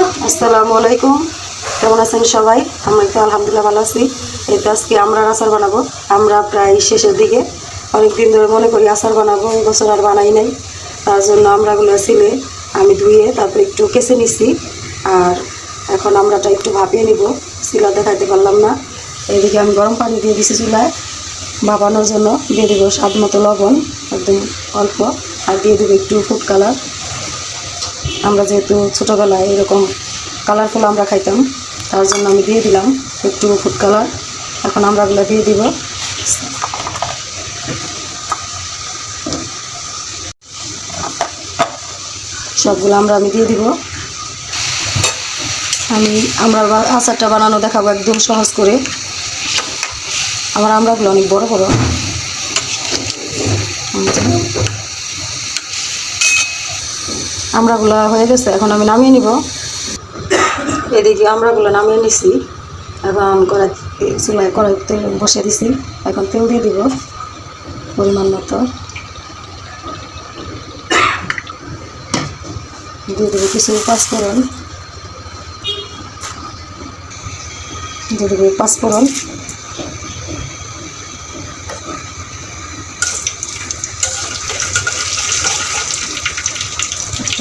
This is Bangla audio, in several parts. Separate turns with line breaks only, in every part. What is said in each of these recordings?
আসসালামু আলাইকুম। কেমন আছেন সবাই? আমরা তো আলহামদুলিল্লাহ ভালো আছি। এই আজকে আমরা আচার বানাবো। আমরা প্রায় শেষের দিকে অনেক দিন ধরে মনে করি আচার বানাবো, এই বছর আর বানাই নাই। তার জন্য আমরাগুলো ছিলে, আমি ধুয়ে তারপরে একটু কেসে নিছি। আর এখন আমরাটা একটু ভাপিয়ে নিব। শিলা দেখাইতে পারলাম না। এদিকে আমি গরম পানি দিয়ে দিছি চুলায়। ভাপানোর জন্য দিয়ে দেবো স্বাদ মতো লবণ, একদম অল্প। আর দিয়ে দেবো একটু ফুড কালার। আমরা যেহেতু ছোটোবেলায় এরকম কালারফুল আমরা খাইতাম, তার জন্য আমি দিয়ে দিলাম একটু ফুড কালার এখন আমরা ওগুলো দিয়ে দিব। সবগুলো আমরা আমি দিয়ে দিব। আমি আমরা আচারটা বানানো দেখাবো একদম সহজ করে। আমার আমরাগুলো অনেক বড় বড়। আমরাগুলো হয়ে গেছে, এখন আমি নামিয়ে নিব। এদিকে আমরাগুলো নামিয়ে নিছি। এখন কড়াই চুলায় কড়াই তেল বসিয়ে দিছি। এখন তেল দিয়ে দিব পরিমাণ মতো। দিয়ে দেবো কিছু পাঁচফোড়ন। দিয়ে দেবো পাঁচফোড়ন।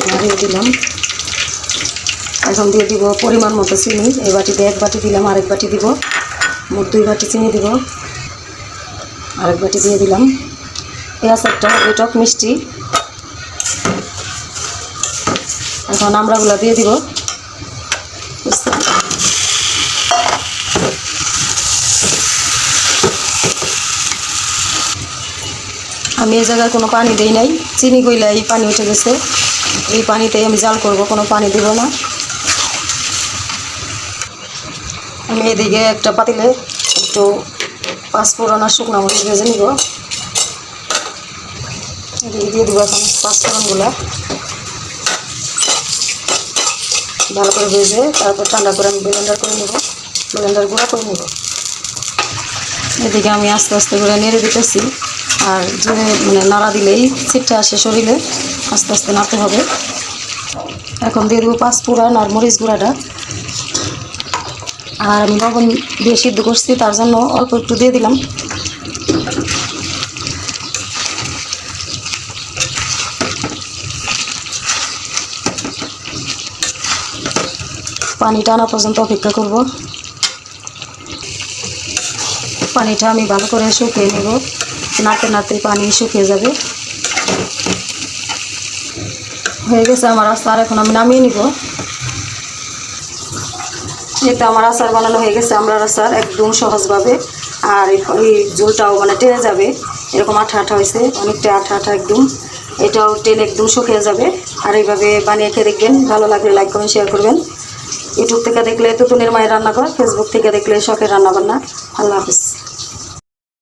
নাড়িয়ে দিলাম। এখন দিয়ে দিব পরিমাণ মতো চিনি। এই বাটিতে এক বাটি দিলাম, আরেক বাটি দিব। মোট দুই বাটি চিনি দিব। আরেক বাটি দিয়ে দিলাম। এই আচারটা হবে টক মিষ্টি। এখন আমরাগুলো দিয়ে দিব। আমি এই জায়গায় কোনো পানি দেই নাই। চিনি গইলা এই পানি উঠে গেছে। এই পানিতেই আমি জাল করব, কোনো পানি দিব না। আমি এদিকে একটা পাতিলে একটু পাঁচফোড়ন আর শুকনো মরিচ ভেজে নিব। এদিকে দিয়ে দেবো এখন পাঁচফোড়নগুলো ভালো করে ভেজে তারপর ঠান্ডা করে আমি ব্লেন্ডার করে নেব। ব্লেন্ডার গুঁড়া করে নেব। এদিকে আমি আস্তে আস্তে করে নেড়ে দিতেছি। আর জোরে মানে নাড়া দিলেই ছিটটা আসে শরীরে। আস্তে আস্তে নাড়তে হবে। এখন দিয়ে দেবো পাঁচফোড়ন আর মরিচ গুঁড়াটা। আর আমি লবণ দিয়ে সিদ্ধ করছি, তার জন্য অল্প একটু দিয়ে দিলাম। পানি টানা পর্যন্ত অপেক্ষা করব। পানিটা আমি ভালো করে শুকিয়ে নেব। নাড়তে নাড়তে পানি শুকিয়ে যাবে। হয়ে গেছে আমার আচার, এখন আমি নামিয়ে নিব। যেহেতু আমার আচার বানানো হয়ে গেছে আমরা আচার একদম সহজভাবে। আর এই ঝোলটাও মানে টেনে যাবে। এরকম আঠা আঠা হয়েছে, অনেকটা আঠা আঠা একদম। এটাও টেনে একদম শুকিয়ে যাবে। আর এইভাবে বানিয়ে খেয়ে দেখবেন, ভালো লাগলে লাইক কমেন্ট শেয়ার করবেন। ইউটিউব থেকে দেখলে তুতুনের মায়ের রান্না কর ফেসবুক থেকে দেখলে শখের রান্না বান্না আল্লাহ হাফিজ।